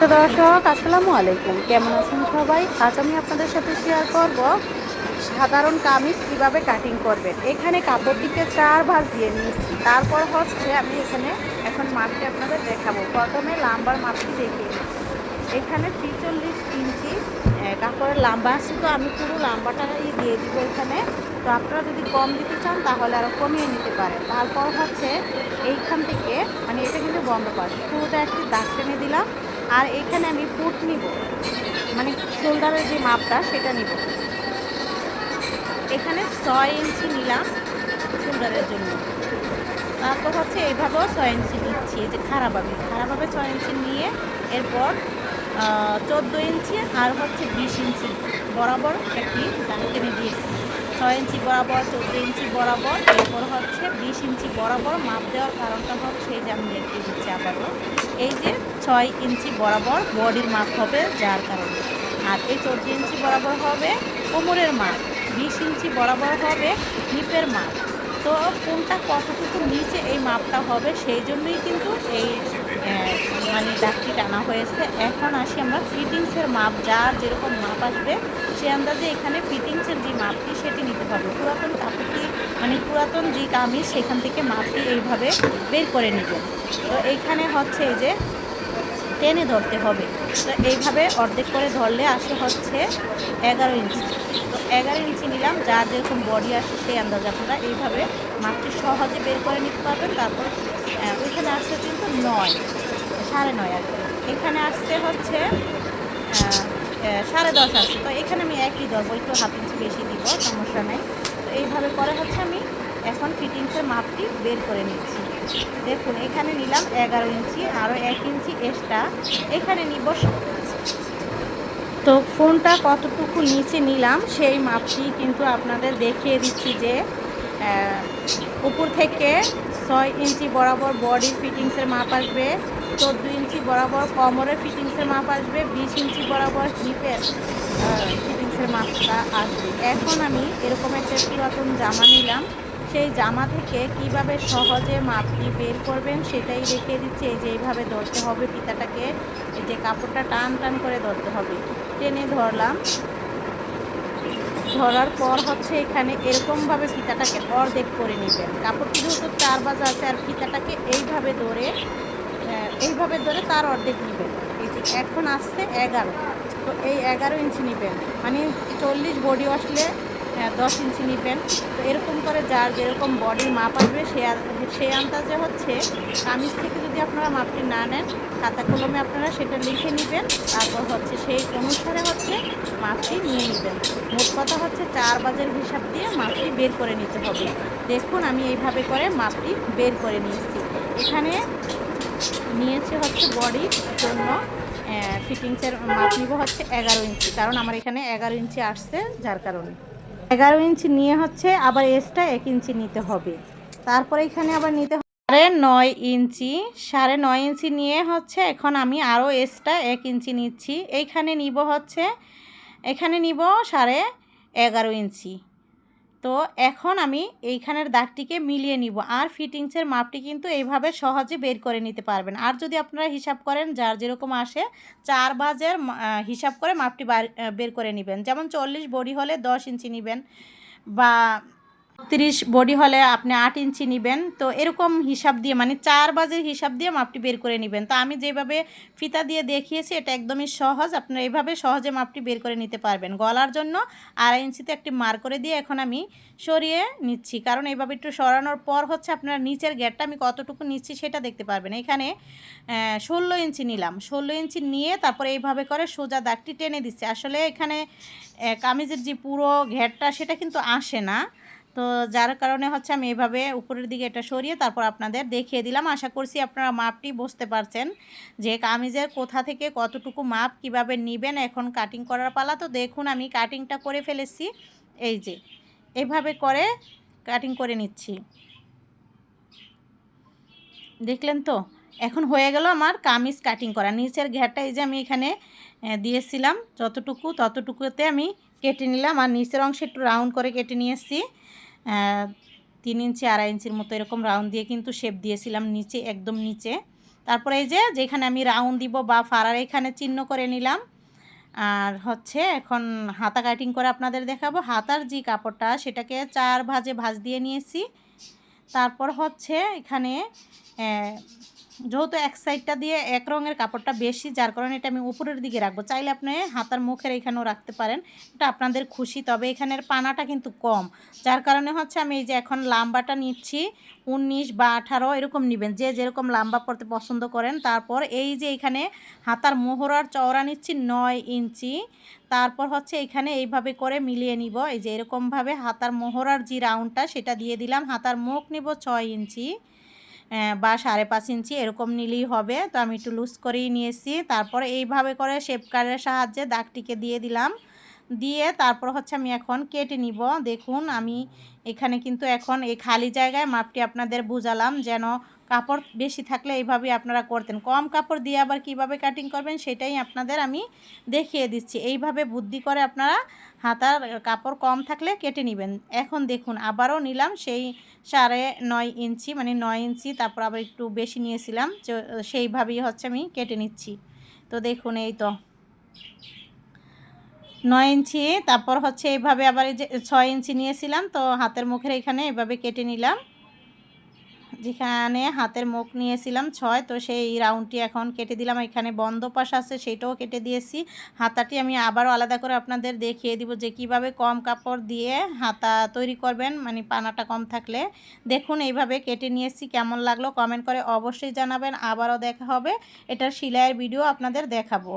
দর্শক, আসসালামু আলাইকুম। কেমন আছেন সবাই? আজ আমি আপনাদের সাথে শেয়ার করব সাধারণ কামিজ কীভাবে কাটিং করবেন। এখানে কাপড়টিকে চার ভাঁজ দিয়ে নিয়েছি। তারপর হচ্ছে আমি এখানে এখন মাপটি আপনাদের দেখাবো। প্রথমে লাম্বার মাপটি নিচ্ছি এখানে ছিচল্লিশ ইঞ্চি কাপড়ের লাম্বা আছে তো, আমি পুরো লাম্বাটাই দিয়ে দিব এখানে। তো আপনারা যদি কম দিতে চান, তাহলে আরও কমিয়ে নিতে পারেন। তারপর হচ্ছে এইখান থেকে মানে এটা কিন্তু বন্ধ পাশ পুরোটা একটি দাগ টেনে দিলাম। আর এখানে আমি ফুট নিব। মানে শোল্ডারের যে মাপটা, সেটা নিব। এখানে ছয় ইঞ্চি নিলাম শোল্ডারের জন্য। তারপর হচ্ছে এইভাবেও ছয় ইঞ্চি নিচ্ছি যে খারাপভাবে খারাপভাবে ছয় ইঞ্চি নিয়ে এরপর চোদ্দ ইঞ্চি আর হচ্ছে বিশ ইঞ্চি বরাবর একটি দাগ দিয়েছি। ছয় ইঞ্চি বরাবর, চোদ্দ ইঞ্চি বরাবর, এরপর হচ্ছে বিশ ইঞ্চি বরাবর মাপ দেওয়ার কারণটা হচ্ছে যে আমি দেখিয়ে দিচ্ছি আপাতত। এই যে ছয় ইঞ্চি বরাবর বডির মাপ হবে যার কারণে। আর এই চোদ্দ ইঞ্চি বরাবর হবে কোমরের মাপ, বিশ ইঞ্চি বরাবর হবে হিপের মাপ। তো কোনটা কতটুকু নিচে এই মাপটা হবে সেই জন্যই কিন্তু এই মানে দাগটি টানা হয়েছে। এখন আসি আমরা ফিটিংসের মাপ। যার যেরকম মাপ আসবে, সে আন্দাজে এখানে ফিটিংসের যে মাপটি সেটি নিতে হবে পুরাতন কাপড়টি মানে পুরাতন যে কামিজ, সেখান থেকে মাপটি এইভাবে বের করে নেবেন তো এইখানে হচ্ছে এই যে টেনে ধরতে হবে। তো এইভাবে অর্ধেক করে ধরলে আসে হচ্ছে এগারো ইঞ্চি। তো এগারো ইঞ্চি নিলাম। যার যেরকম বডি আসে, সেই আন্দাজ আপনারা এইভাবে মাপটি সহজে বের করে নিতে পারবেন। তারপর আসছে কিন্তু নয়, সাড়ে নয় আর এখানে আসছে হচ্ছে সাড়ে দশ আসছে তো এখানে আমি একই দেবো একটু হাফ ইঞ্চি বেশি দিব, সমস্যা নেই। তো এইভাবে করে হচ্ছে আমি এখন ফিটিংসের মাপটি বের করে নিচ্ছি। দেখুন, এখানে নিলাম এগারো ইঞ্চি আরও এক ইঞ্চি এক্সট্রা এখানে নিব তো ফোনটা কতটুকু নিচে নিলাম, সেই মাপটি কিন্তু আপনাদের দেখিয়ে দিচ্ছি যে উপর থেকে ছয় ইঞ্চি বরাবর বডির ফিটিংসের মাপ আসবে, চোদ্দ ইঞ্চি বরাবর কমরের ফিটিংসের মাপ আসবে, বিশ ইঞ্চি বরাবর হিপের ফিটিংসের মাপটা আসবে। এখন আমি এরকম একটা পুরাতন জামা নিলাম। সেই জামা থেকে কীভাবে সহজে মাপটি বের করবেন সেটাই রেখে দিচ্ছি। এই যে এইভাবে ধরতে হবে ফিতাটাকে। এই যে কাপড়টা টান টান করে ধরতে হবে। টেনে ধরলাম। ধরার পর হচ্ছে এখানে এরকমভাবে ফিতাটাকে অর্ধেক করে নেবেন। কাপড়টি যেহেতু চার বাজা আছে আর ফিতাটাকে এইভাবে ধরে এইভাবে ধরে তার অর্ধেক নেবেন। এই যে এখন আসছে এগারো, তো এই এগারো ইঞ্চি নেবেন। মানে চল্লিশ বডি আসলে দশ ইঞ্চি নেবেন। তো এরকম করে যার যেরকম বডির মাপ আসবে, সে সেই আন্দাজে হচ্ছে কামিজ থেকে যদি আপনারা মাপটি না নেন, খাতা কলমে আপনারা সেটা লিখে নেবেন, তারপর হচ্ছে সেই অনুসারে হচ্ছে মাপটি নিয়ে নেবেন। মোট কথা হচ্ছে চার বাজের হিসাব দিয়ে মাপটি বের করে নিতে হবে। দেখুন আমি এইভাবে করে মাপটি বের করে নিয়েছি। এখানে নিয়েছে হচ্ছে বডির জন্য ফিটিংসের মাপ নিব হচ্ছে এগারো ইঞ্চি। কারণ আমার এখানে এগারো ইঞ্চি আসছে, যার কারণে। এগারো ইঞ্চি নিয়ে হচ্ছে আবার এসটা এক ইঞ্চি নিতে হবে। তারপরে এখানে আবার নিতে সাড়ে নয় ইঞ্চি। সাড়ে নয় ইঞ্চি নিয়ে হচ্ছে এখন আমি আরও এসটা এক ইঞ্চি নিচ্ছি। এইখানে নিব হচ্ছে, এখানে নিব সাড়ে এগারো ইঞ্চি। তো এখন আমি এইখানের দাগটিকে মিলিয়ে নিব। আর ফিটিংসের মাপটি কিন্তু এইভাবে সহজে বের করে নিতে পারবেন। আর যদি আপনারা হিসাব করেন, যার যেরকম আসে, চার বাজের হিসাব করে মাপটি বের করে নেবেন। যেমন চল্লিশ বডি হলে দশ ইঞ্চি নেবেন বা তিরিশ বডি হলে আপনি আট ইঞ্চি নেবেন। তো এরকম হিসাব দিয়ে মানে চার বাজের হিসাব দিয়ে মাপটি বের করে নেবেন। তো আমি যেভাবে ফিতা দিয়ে দেখিয়েছি, এটা একদমই সহজ। আপনারা এইভাবে সহজে মাপটি বের করে নিতে পারবেন। গলার জন্য আড়াই ইঞ্চিতে একটি মার করে দিয়ে এখন আমি সরিয়ে নিচ্ছি। কারণ এইভাবে একটু সরানোর পর হচ্ছে আপনার নিচের গ্যাটটা আমি কতটুকু নিচ্ছি সেটা দেখতে পারবেন। এখানে ষোলো ইঞ্চি নিলাম। ষোলো ইঞ্চি নিয়ে তারপরে এইভাবে করে সোজা দাগটি টেনে দিচ্ছি। আসলে এখানে কামিজের যে পুরো ঘেরটা সেটা কিন্তু আসে না। তো যার কারণে হচ্ছে আমি এভাবে উপরের দিকে এটা সরিয়ে তারপর আপনাদের দেখিয়ে দিলাম। আশা করছি আপনারা মাপটি বুঝতে পারছেন যে কামিজের কোথা থেকে কতটুকু মাপ কীভাবে নেবেন এখন কাটিং করার পালা। তো দেখুন আমি কাটিংটা করে ফেলেছি। এই যে, এভাবে করে কাটিং করে নিচ্ছি। দেখলেন তো? এখন হয়ে গেল আমার কামিজ কাটিং করা। নিচের ঘেরটা এই যে আমি এখানে দিয়েছিলাম। যতটুকু ততটুকুতে আমি কেটে নিলাম। আর নিচের অংশে একটু রাউন্ড করে কেটে নিয়ে এসেছি তিন ইঞ্চি, আড়াই ইঞ্চির মতো এরকম রাউন্ড দিয়ে কিন্তু শেপ দিয়েছিলাম নিচে, একদম নিচে। তারপরে এই যে, যেখানে আমি রাউন্ড দিব বা ফাড়ার এখানে চিহ্ন করে নিলাম। আর হচ্ছে এখন হাতা কাটিং করে আপনাদের দেখাবো। হাতার যে কাপড়টা, সেটাকে চার ভাজে ভাজ দিয়ে নিয়েছি। তারপর হচ্ছে এখানে যেহেতু এক সাইডটা দিয়ে এক রঙের কাপড়টা বেশি, যার কারণে এটা আমি উপরের দিকে রাখব। চাইলে আপনি হাতার মুখের এখানেও রাখতে পারেন। এটা আপনাদের খুশি, তবে এখানের পানাটা কিন্তু কম। যার কারণে হচ্ছে আমি এই যে এখন লাম্বাটা নিচ্ছি, উনিশ বা আঠারো, এরকম নেবেন। যে যেরকম লাম্বা পড়তে পছন্দ করেন, তারপর এই যে এখানে হাতার মোহরার চওড়া নিচ্ছি নয় ইঞ্চি। তারপর হচ্ছে এখানে এইভাবে করে মিলিয়ে নিব। এই যে এরকমভাবে হাতার মোহরার যে রাউন্ডটা, সেটা দিয়ে দিলাম। হাতার মুখ নিব ছয় ইঞ্চি। বা সাড়ে পাঁচ ইঞ্চি এরকম নিলেই হবে। তো আমি একটু লুজ করেই নিয়েছি। তারপর এইভাবে করে শেপ কারের সাহায্যে দাগটিকে দিয়ে দিলাম। দিয়ে তারপর হচ্ছে আমি এখন কেটে নিব। দেখুন, আমি এখানে কিন্তু এখন এই খালি জায়গায় মাপটি আপনাদের বুঝালাম যেন কাপড় বেশি থাকলে এইভাবে আপনারা করতেন। কম কাপড় দিয়ে আবার কীভাবে কাটিং করবেন সেটাই আপনাদের আমি দেখিয়ে দিচ্ছি। এইভাবে বুদ্ধি করে আপনারা হাতার কাপড় কম থাকলে কেটে নেবেন। এখন দেখুন, আবারও নিলাম সেই সাড়ে নয় ইঞ্চি মানে নয় ইঞ্চি, তারপর আবার একটু বেশি নিয়েছিলাম সেইভাবেই হচ্ছে আমি কেটে নিচ্ছি। তো দেখুন এই তো। নয় ইঞ্চি, তারপর হচ্ছে এইভাবে আবার এই যে ছয় ইঞ্চি নিয়েছিলাম, তো হাতের মুখের এখানে এভাবে কেটে নিলাম। যেখানে হাতের মুখ নিয়েছিলাম ছয়, তো সেই রাউন্ডটি এখন কেটে দিলাম। এখানে বন্ধ পাশ আছে, সেটাও কেটে দিয়েছি। হাতাটি আমি আবারও আলাদা করে আপনাদের দেখিয়ে দিব যে কীভাবে কম কাপড় দিয়ে হাতা তৈরি করবেন মানে পানাটা কম থাকলে। দেখুন, এইভাবে কেটে নিয়েছি, কেমন লাগল? কমেন্ট করে অবশ্যই জানাবেন। আবারও দেখা হবে। এটার সেলাইয়ের ভিডিও আপনাদের দেখাবো।